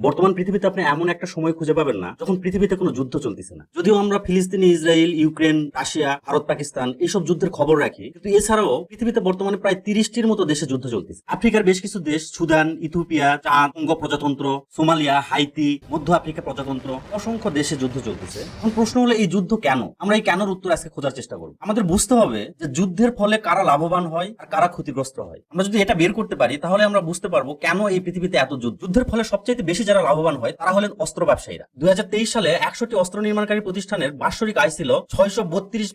বর্তমান পৃথিবীতে আপনি এমন একটা সময় খুঁজে পাবেন না যখন পৃথিবীতে কোনো যুদ্ধ চলতেছে না। যদিও আমরা ফিলিস্তিনি, Israel, Ukraine, Russia, Bharat, Pakistan এইসব যুদ্ধের খবর রাখি, কিন্তু এছাড়াও পৃথিবীতে বর্তমানে প্রায় তিরিশটির মতো দেশে যুদ্ধ চলতেছে। আফ্রিকার বেশ কিছু দেশ, সুদান, ইথিওপিয়া, চাঁদ কঙ্গো প্রজাতন্ত্র, সোমালিয়া, হাইতি, মধ্য আফ্রিকা প্রজাতন্ত্র, অসংখ্য দেশে যুদ্ধ চলতেছে। এখন প্রশ্ন হলো, এই যুদ্ধ কেন? আমরা এই কেনর উত্তর আজকে খোঁজার চেষ্টা করব। আমাদের বুঝতে হবে যে যুদ্ধের ফলে কারা লাভবান হয় আর কারা ক্ষতিগ্রস্ত হয়। আমরা যদি এটা বের করতে পারি, তাহলে আমরা বুঝতে পারব কেন এই পৃথিবীতে এত যুদ্ধ? যুদ্ধের ফলে সবচেয়ে বেশি যারা লাভবান হয়, তারা হলেন অস্ত্র ব্যবসায়ীরা। দুই সালে একশোটি অস্ত্র নির্মাণকারী প্রতিষ্ঠানের বাৎসরিক আয় ছিল ছয়শো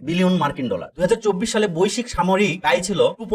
বিলিয়ন মার্কিন ডলার। দুই সালে বৈশ্বিক সামরিক আয় ছিল টু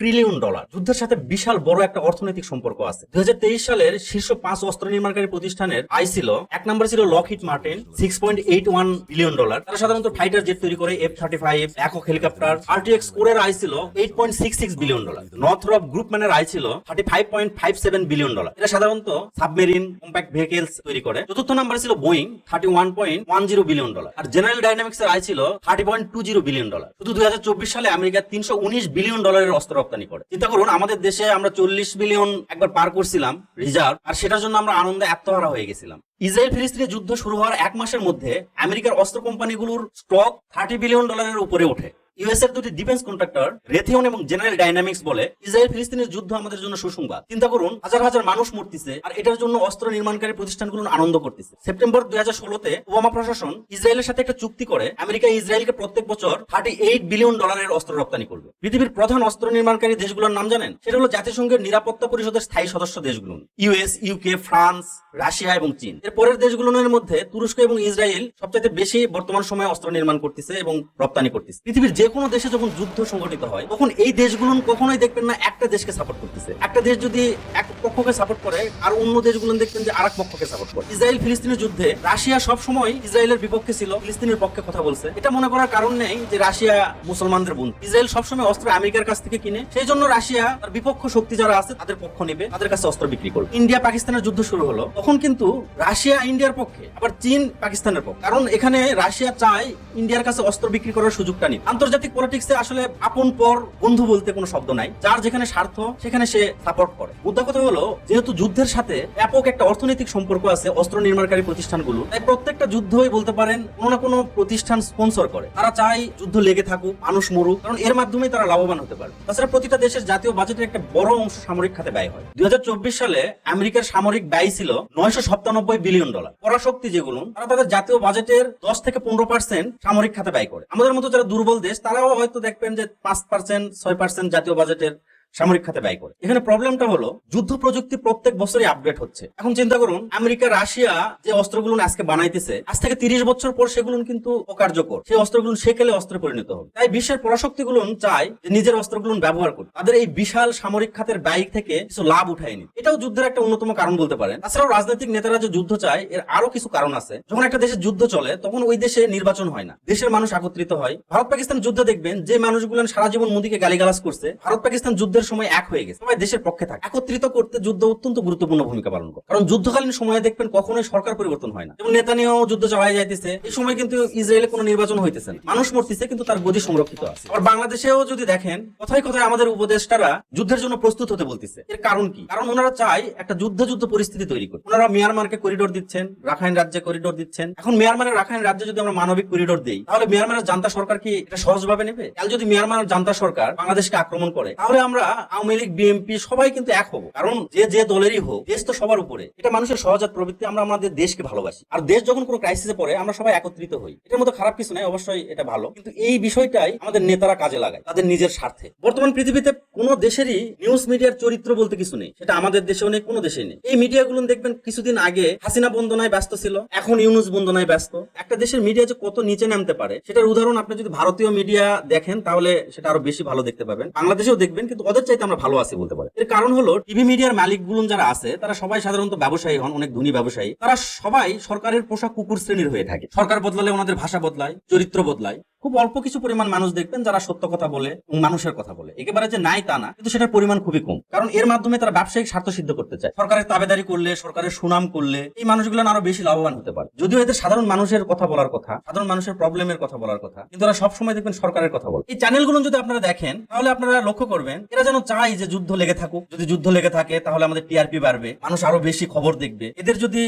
ট্রিলিয়ন ডলার। যুদ্ধের সাথে বিশাল বড় একটা অর্থনৈতিক সম্পর্ক আছে। দুই সালের শীর্ষ পাঁচ অস্ত্র নির্মাণকারী প্রতিষ্ঠানের আয় ছিল, এক নম্বরে ছিল Lockheed Martin, six point eight one billion dollar. তারা সাধারণত ফাইটার জেট তৈরি করে, এফ থার্টি ফাইভ, একক হেলিকপ্টার, আরটিএক্স কোরের আয় ছিল eight point six six billion dollar. Northrop group ম্যানের আয় ছিল thirty five point five seven billion dollar. এটা সাধারণত সাবমেরিন কম্প্যাক্ট ভেহিকেলস তৈরি করে। চতুর্থ নম্বরে ছিল Boeing thirty one point one zero billion dollar আর জেনারেল ডাইনামিক্স এর আয় ছিল thirty point two zero billion dollar শুধু দুই সালে আমেরিকা তিনশো উনিশ বিলিয়ন ডলারের অস্ত্র রপ্তানি করে। চিন্তা করুন, আমাদের দেশে আমরা চল্লিশ বিলিয়ন একবার পার করছিলাম রিজার্ভ আর সেটার জন্য আমরা আনন্দে আত্মহারা হয়ে গেছিলাম। ইসরায়েল ফিলিস্তিনের যুদ্ধ শুরু হওয়ার এক মাসের মধ্যে আমেরিকার অস্ত্র কোম্পানিগুলোর স্টক থার্টি বিলিয়ন ডলারের উপরে ওঠে। ইউএস এর দুটি ডিফেন্স কন্ট্রাক্টর রেথিয়ন এবং জেনারেল ডাইনামিক্স বলে ইসরায়েল ফিলিস্তিনের যুদ্ধ আমাদের জন্য সুসংবাদ। চিন্তা করুন, হাজার হাজার মানুষ মরতেছে আর এটার জন্য অস্ত্র নির্মাণকারী প্রতিষ্ঠানগুলো আনন্দ করতেছে। সেপ্টেম্বর দুই হাজার ষোলোতে ওবামা প্রশাসন ইসরায়েলের সাথে একটা চুক্তি করে, আমেরিকা ইসরায়েলকে প্রত্যেক বছর থার্টি এইট বিলিয়ন ডলারের অস্ত্র রপ্তানি করবে। পৃথিবীর প্রধান অস্ত্র নির্মাণকারী দেশগুলোর নাম জানেন? সেটা হলো জাতিসংঘের নিরাপত্তা পরিষদের স্থায়ী সদস্য দেশগুলো। ইউএস ইউকে ফ্রান্স রাশিয়া এবং চীন। এর পরের দেশগুলোর মধ্যে তুরস্ক এবং ইসরায়েল সবচেয়ে বেশি বর্তমান সময়ে অস্ত্র নির্মাণ করতেছে এবং রপ্তানি করতেছে। পৃথিবীর যে কোনো দেশে যখন যুদ্ধ সংঘটিত হয়, তখন এই দেশগুলো কখনোই দেখবেন না একটা দেশকে সাপোর্ট করতেছে। একটা দেশ যদি এক পক্ষকে সাপোর্ট করে, আর অন্য দেশগুলো দেখবেন যে আরেক পক্ষকে সাপোর্ট করে। ইসরায়েল ফিলিস্তিনের যুদ্ধে রাশিয়া সব সময় ইসরায়েলের বিপক্ষে ছিল, ফিলিস্তিনের পক্ষে কথা বলছে। এটা মনে করার কারণ নেই যে রাশিয়া মুসলমানদের বন্ধু। ইসরায়েল সবসময় অস্ত্র আমেরিকার কাছ থেকে কিনে, সেই জন্য রাশিয়া তার বিপক্ষ শক্তি যারা আছে, তাদের পক্ষ নেবে, তাদের কাছে অস্ত্র বিক্রি করবে। ইন্ডিয়া পাকিস্তানের যুদ্ধ শুরু হলো, তখন কিন্তু রাশিয়া ইন্ডিয়ার পক্ষে, আবার চীন পাকিস্তানের পক্ষে। কারণ এখানে রাশিয়া চায় ইন্ডিয়ার কাছে অস্ত্র বিক্রি করার সুযোগটা নিতে। আন্তর্জাতিক পলিটিক্সে আসলে আপন পর বন্ধু বলতে কোনো শব্দ নাই। যার যেখানে স্বার্থ, সেখানে সে সাপোর্ট করে। মুদ্রা কথা হলো, যেহেতু যুদ্ধের সাথে ব্যাপক একটা অর্থনৈতিক সম্পর্ক আছে অস্ত্র নির্মাণকারী প্রতিষ্ঠানগুলো, তাই প্রত্যেকটা যুদ্ধই বলতে পারেন কোনো না কোনো প্রতিষ্ঠান স্পন্সর করে। তারা চায় যুদ্ধ লেগে থাকুক, মানুষ মরুক, কারণ এর মাধ্যমে তারা লাভবান হতে পারে। তাছাড়া প্রতিটা দেশের জাতীয় বাজেটের একটা বড় অংশ সামরিক খাতে ব্যয় হয়। দুই হাজার চব্বিশ সালে আমেরিকার সামরিক ব্যয় ছিল নয়শো সাতানব্বই বিলিয়ন ডলার পরাশক্তি যেগুলো, তারা তাদের জাতীয় বাজেটের দশ থেকে পনেরো পার্সেন্ট সামরিক খাতে ব্যয় করে। আমাদের মতো যারা দুর্বল দেশ তারাও হয়তো দেখবেন যে পাঁচ পার্সেন্ট ছয় পার্সেন্ট জাতীয় বাজেটের সামরিক খাতে ব্যয় করে। এখানে প্রবলেমটা হলো, যুদ্ধ প্রযুক্তি প্রত্যেক বছরই আপডেট হচ্ছে। এখন চিন্তা করুন, আমেরিকা, রাশিয়া যে অস্ত্রগুলো আজকে বানাইতেছে, আজ থেকে তিরিশ বছর পর সেগুলো কিন্তু অকার্যকর। সেই অস্ত্রগুলো সেকেলে অস্ত্রে পরিণত হবে। তাই বিশ্বের পরাশক্তিগুলো চায় নিজের অস্ত্রগুলো ব্যবহার করতে। তাদের এই বিশাল সামরিক খাতের ব্যয় থেকে কিছু লাভ উঠায়নি। এটাও যুদ্ধের একটা অন্যতম কারণ বলতে পারেন। তাছাড়াও রাজনৈতিক নেতারা যে যুদ্ধ চায়, এর আরও কিছু কারণ আছে। যখন একটা দেশে যুদ্ধ চলে, তখন ওই দেশে নির্বাচন হয় না। দেশের মানুষ একত্রিত হয়। ভারত পাকিস্তান যুদ্ধ দেখবেন, যে মানুষগুলো সারা জীবন মোদীকে গালিগালাজ করছে ভারত পাকিস্তান যুদ্ধের সময় এক হয়ে গেছে। সবাই দেশের পক্ষে থাকে। একত্রিত করতে যুদ্ধ অত্যন্ত গুরুত্বপূর্ণ ভূমিকা পালন করে। কারণ যুদ্ধকালীন সময়ে দেখবেন কখনোই সরকার পরিবর্তন হয় না। যেমন নেতা নিয়েও যুদ্ধ চালাই যাইতেছে, এই সময় কিন্তু ইসরায়েলে কোনো নির্বাচন হইতেছে না। মানুষ মরতেছে, কিন্তু তার গদি সংরক্ষিত আছে। আর বাংলাদেশেও যদি দেখেন, কথায় কথায় আমাদের উপদেষ্টারা যুদ্ধের জন্য প্রস্তুত হতে বলতেছে। এর কারণ কি? কারণ ওনারা চায় একটা যুদ্ধ যুদ্ধ পরিস্থিতি তৈরি করতে। ওনারা মিয়ানমারকে করিডোর দিচ্ছেন, রাখাইন রাজ্যে করিডোর দিচ্ছেন। এখন মিয়ানমারের রাখাইন রাজ্যে যদি আমরা মানবিক করিডোর দেই, তাহলে মিয়ানমারের জান্তা সরকার কি এটা সহজভাবে নেবে? কাল যদি মিয়ানমারের জান্তা সরকার বাংলাদেশকে আক্রমণ করে, তাহলে আমরা আওয়ামী লীগ, বিএনপি সবাই কিন্তু এক হব। কারণ যে যে দলেরই হোক, দেশ তো সবার উপরে। এটা মানুষের সহজাত প্রবৃত্তি, আমরা আমাদের দেশকে ভালোবাসি। আর দেশ যখন কোনো ক্রাইসিসে পড়ে, আমরা সবাই একত্রিত হই। এটার মধ্যে খারাপ কিছু নাই, অবশ্যই এটা ভালো। কিন্তু এই বিষয়টাই আমাদের নেতারা কাজে লাগায়, তাদের নিজের স্বার্থে। বর্তমান পৃথিবীতে কোনো দেশেরই নিউজ মিডিয়ার চরিত্র বলতে কিছু নেই। সেটা আমাদের দেশেও নেই, কোনো দেশে নেই। এই মিডিয়াগুলো দেখবেন, কিছুদিন আগে হাসিনা বন্দনায় ব্যস্ত ছিল, এখন ইউনুস বন্দনায় ব্যস্ত। একটা দেশের মিডিয়া যে কত নিচে নামতে পারে, সেটার উদাহরণ আপনি যদি ভারতীয় মিডিয়া দেখেন, তাহলে সেটা আরও বেশি ভালো দেখতে পাবেন। বাংলাদেশেও দেখবেন, কিন্তু ওদের চাইতে আমরা ভালো আছি বলতে পারি। এর কারণ হলো, টিভি মিডিয়ার মালিকগুলো যারা আছে, তারা সবাই সাধারণত ব্যবসায়ী হন, অনেক ধনী ব্যবসায়ী। তারা সবাই সরকারের পোশাক কুকুর শ্রেণির হয়ে থাকে। সরকার বদলালে ওনাদের ভাষা বদলায়, চরিত্র বদলায়। খুব অল্প কিছু পরিমাণ মানুষ দেখবেন যারা সত্য কথা বলে মানুষের কথা বলে। একেবারে যে নাই তা না, কিন্তু সেটার পরিমাণ খুবই কম। কারণ এর মাধ্যমে তারা ব্যবসায়িক স্বার্থ সিদ্ধ করতে চায়। সরকারের তাবেদারি করলে, সরকারের সুনাম করলে এই মানুষগুলো আরও বেশি লাভবান হতে পারে। যদিও এদের সাধারণ মানুষের কথা বলার কথা, সাধারণ মানুষের প্রবলেমের কথা বলার কথা, কিন্তু এরা সবসময় দেখবেন সরকারের কথা বলে। এই চ্যানেলগুলো যদি আপনারা দেখেন, তাহলে আপনারা লক্ষ্য করবেন, এরা যেন চাই যে যুদ্ধ লেগে থাকুক। যদি যুদ্ধ লেগে থাকে, তাহলে আমাদের টিআরপি বাড়বে, মানুষ আরও বেশি খবর দেখবে। এদের যদি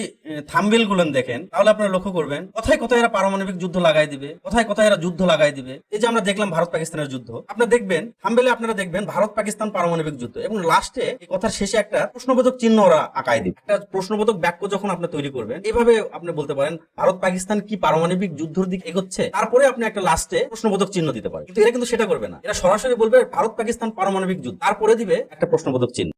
থাম্বেলগুলো দেখেন, তাহলে আপনারা লক্ষ্য করবেন, কোথায় কোথায় এরা পারমাণবিক যুদ্ধ লাগাই দিবে, কোথায় কোথায় এরা যুদ্ধ লাগাই দিবে। এই যে আমরা দেখলাম ভারত পাকিস্তানের যুদ্ধ আপনারা দেখবেন থাম্বেলে আপনারা দেখবেন ভারত পাকিস্তান পারমাণবিক যুদ্ধ এবং লাস্টে এই কথার শেষে একটা প্রশ্নবোধক চিহ্ন ওরা আঁকায় দিবে। একটা প্রশ্নবোধক বাক্য যখন আপনি তৈরি করবেন এইভাবে আপনি বলতে পারেন, ভারত পাকিস্তান কি পারমাণবিক যুদ্ধের দিকে এগোচ্ছে? তারপরে আপনি একটা লাস্টে প্রশ্নবোধক চিহ্ন দিতে পারেন। কিন্তু এরা কিন্তু সেটা করবে না। এরা সরাসরি বলবে, ভারত পাকিস্তান পারমাণবিক যুদ্ধ। তারপরে দিবে একটা প্রশ্নবোধক চিহ্ন।